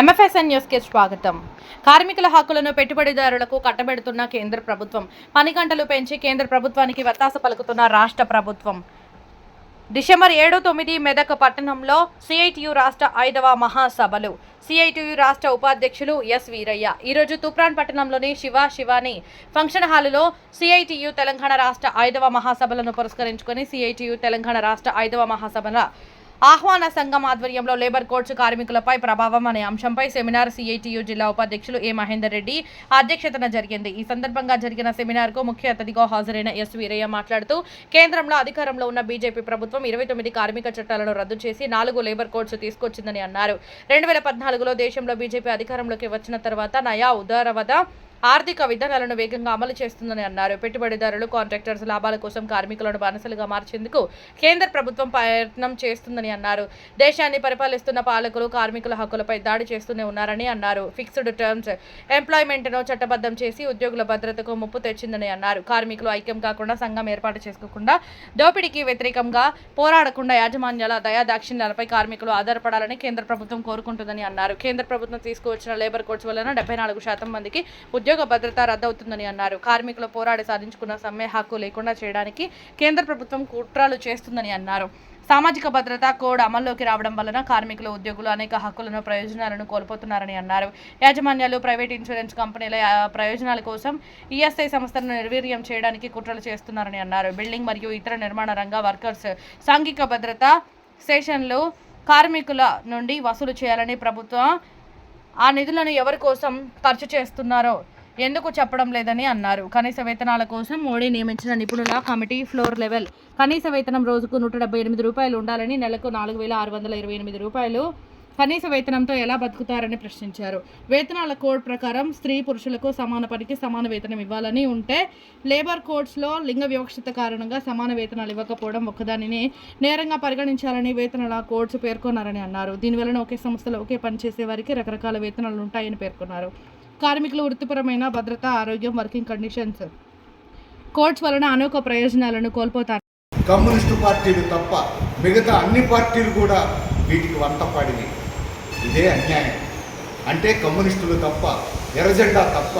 ఎంఎఫ్ఎస్ఎన్ న్యూస్కి స్వాగతం. కార్మికుల హక్కులను పెట్టుబడిదారులకు కట్టబెడుతున్న కేంద్ర ప్రభుత్వం పని గంటలు పెంచి కేంద్ర ప్రభుత్వానికి వత్తాస పలుకుతున్న రాష్ట్ర ప్రభుత్వం. డిసెంబర్ ఏడు తొమ్మిది మెదక్ పట్టణంలో సిఐటియు రాష్ట్ర ఐదవ మహాసభలు. సిఐటియు రాష్ట్ర ఉపాధ్యక్షులు ఎస్ వీరయ్య. ఈరోజు తూప్రాన్ పట్టణంలోని శివ శివాని ఫంక్షన్ హాలులో సిఐటియు తెలంగాణ రాష్ట్ర ఐదవ మహాసభలను పురస్కరించుకొని సిఐటియు తెలంగాణ రాష్ట్ర ఐదవ మహాసభల ఆహ్వాన సంఘం ఆధ్వర్యంలో లేబర్ కోడ్స్ కార్మికులపై ప్రభావం అనే అంశంపై సెమినార్ సిఐటియు జిల్లా ఉపాధ్యక్షులు ఏ మహేందర్ రెడ్డి అధ్యక్షతన జరిగింది. ఈ సందర్భంగా జరిగిన సెమినార్కు ముఖ్య అతిథిగా హాజరైన ఎస్ వీరయ్య మాట్లాడుతూ కేంద్రంలో అధికారంలో ఉన్న బీజేపీ ప్రభుత్వం ఇరవై తొమ్మిది కార్మిక చట్టాలను రద్దు చేసి నాలుగు లేబర్ కోడ్స్ తీసుకొచ్చిందని అన్నారు. రెండు వేల పద్నాలుగులో దేశంలో బీజేపీ అధికారంలోకి వచ్చిన తర్వాత నయా ఉదారవద ఆర్థిక విధానాలను వేగంగా అమలు చేస్తుందని అన్నారు. పెట్టుబడిదారులు కాంట్రాక్టర్స్ లాభాల కోసం కార్మికులను బానిసలుగా మార్చేందుకు కేంద్ర ప్రభుత్వం ప్రయత్నం చేస్తుందని అన్నారు. దేశాన్ని పరిపాలిస్తున్న పాలకులు కార్మికుల హక్కులపై దాడి చేస్తూనే ఉన్నారని అన్నారు. ఫిక్స్డ్ టర్మ్స్ ఎంప్లాయ్మెంట్ను చట్టబద్ధం చేసి ఉద్యోగుల భద్రతకు ముప్పు తెచ్చిందని అన్నారు. కార్మికులు ఐక్యం కాకుండా సంఘం ఏర్పాటు చేసుకోకుండా దోపిడీకి వ్యతిరేకంగా పోరాడకుండా యాజమాన్యాల దయాదాక్షిణ్యాలపై కార్మికులు ఆధారపడాలని కేంద్ర ప్రభుత్వం కోరుకుంటుందని అన్నారు. కేంద్ర ప్రభుత్వం తీసుకువచ్చిన లేబర్ కోడ్స్ వలన డెబ్బై నాలుగు శాతం మందికి ఉద్యోగ ఉద్యోగ భద్రత రద్దవుతుందని అన్నారు. కార్మికులు పోరాడి సాధించుకున్న సమ్మె హక్కు లేకుండా చేయడానికి కేంద్ర ప్రభుత్వం కుట్రలు చేస్తుందని అన్నారు. సామాజిక భద్రత కోడ్ అమల్లోకి రావడం వలన కార్మికులు ఉద్యోగులు అనేక హక్కులను ప్రయోజనాలను కోల్పోతున్నారని అన్నారు. యాజమాన్యాలు ప్రైవేట్ ఇన్సూరెన్స్ కంపెనీల ప్రయోజనాల కోసం ఈఎస్ఐ సంస్థలను నిర్వీర్యం చేయడానికి కుట్రలు చేస్తున్నారని అన్నారు. బిల్డింగ్ మరియు ఇతర నిర్మాణ రంగ వర్కర్స్ సాంఘిక భద్రత సెషన్లు కార్మికుల నుండి వసూలు చేయాలని ప్రభుత్వం ఆ నిధులను ఎవరి కోసం ఖర్చు చేస్తున్నారో ఎందుకు చెప్పడం లేదని అన్నారు. కనీస వేతనాల కోసం మోడీ నియమించిన నిపుణుల కమిటీ ఫ్లోర్ లెవెల్. కనీస వేతనం రోజుకు నూట డెబ్బై ఎనిమిది రూపాయలు ఉండాలని నెలకు నాలుగు వేల ఆరు వందల ఇరవై ఎనిమిది రూపాయలు కనీస వేతనంతో ఎలా బతుకుతారని ప్రశ్నించారు. వేతనాల కోడ్ ప్రకారం స్త్రీ పురుషులకు సమాన పనికి సమాన వేతనం ఇవ్వాలని ఉంటే లేబర్ కోడ్స్లో లింగ వివక్షత కారణంగా సమాన వేతనాలు ఇవ్వకపోవడం ఒక్కదానిని నేరంగా పరిగణించాలని వేతనాల కోడ్స్ పేర్కొన్నారని అన్నారు. దీనివలన ఒకే సంస్థలో ఒకే పని చేసే వారికి రకరకాల వేతనాలు ఉంటాయని పేర్కొన్నారు. కార్మికుల వృత్తిపరమైన భద్రత ఆరోగ్యం వర్కింగ్ కండిషన్స్. కోర్ట్స్ వలన అనేక ప్రయోజనాలను కోల్పోతారు. కమ్యూనిస్టు పార్టీలు తప్ప మిగతా అన్ని పార్టీలు కూడా వీటికి వంతపాడివి ఇదే అన్యాయం. అంటే కమ్యూనిస్టులు తప్ప ఎర్రజెండా తప్ప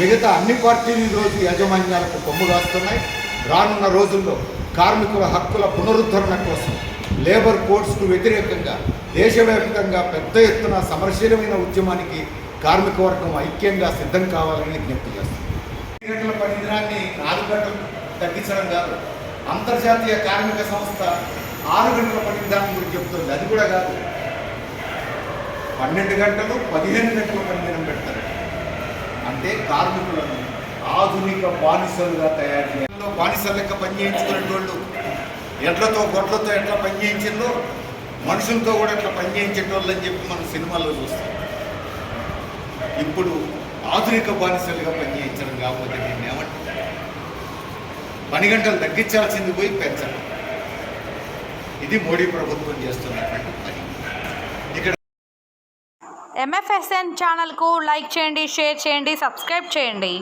మిగతా అన్ని పార్టీలు ఈరోజు యాజమాన్యాలకు కొమ్ము రాస్తున్నాయి రానున్న రోజుల్లో కార్మికుల హక్కుల పునరుద్ధరణ కోసం లేబర్ కోడ్స్కు వ్యతిరేకంగా దేశవ్యాప్తంగా పెద్ద ఎత్తున సమరశీలమైన ఉద్యమానికి కార్మిక వర్గం ఐక్యంగా సిద్ధం కావాలని విజ్ఞప్తి చేస్తుంది. గంటల పని నాలుగు గంటలు తగ్గించడం కాదు అంతర్జాతీయ కార్మిక సంస్థ ఆరు గంటల పని విధానం గురించి చెప్తుంది. అది కూడా కాదు పన్నెండు గంటలు పదిహేను గంటల పని పెడతారు. అంటే కార్మికులను ఆధునిక బానిసలుగా తయారు చేయాలి. బానిసల లెక్క పని చేయించుకునే వాళ్ళు ఎడ్లతో గొడ్లతో ఎట్లా పని చేయించిందో మనుషులతో కూడా ఎట్లా పని చేయించేటోళ్ళు అని చెప్పి మనం సినిమాల్లో చూస్తాం. ఇప్పుడు ఆధునిక బానిసలుగా పనిచేయించడం కాకపోతే నేను ఏమంటాను పని గంటలు తగ్గించాల్సింది పోయి పెంచడం. ఇది మోడీ ప్రభుత్వం చేస్తున్నటువంటి పని. ఇక్కడ ఎంఎఫ్ఎస్ఎన్ ఛానల్కు లైక్ చేయండి షేర్ చేయండి సబ్స్క్రైబ్ చేయండి.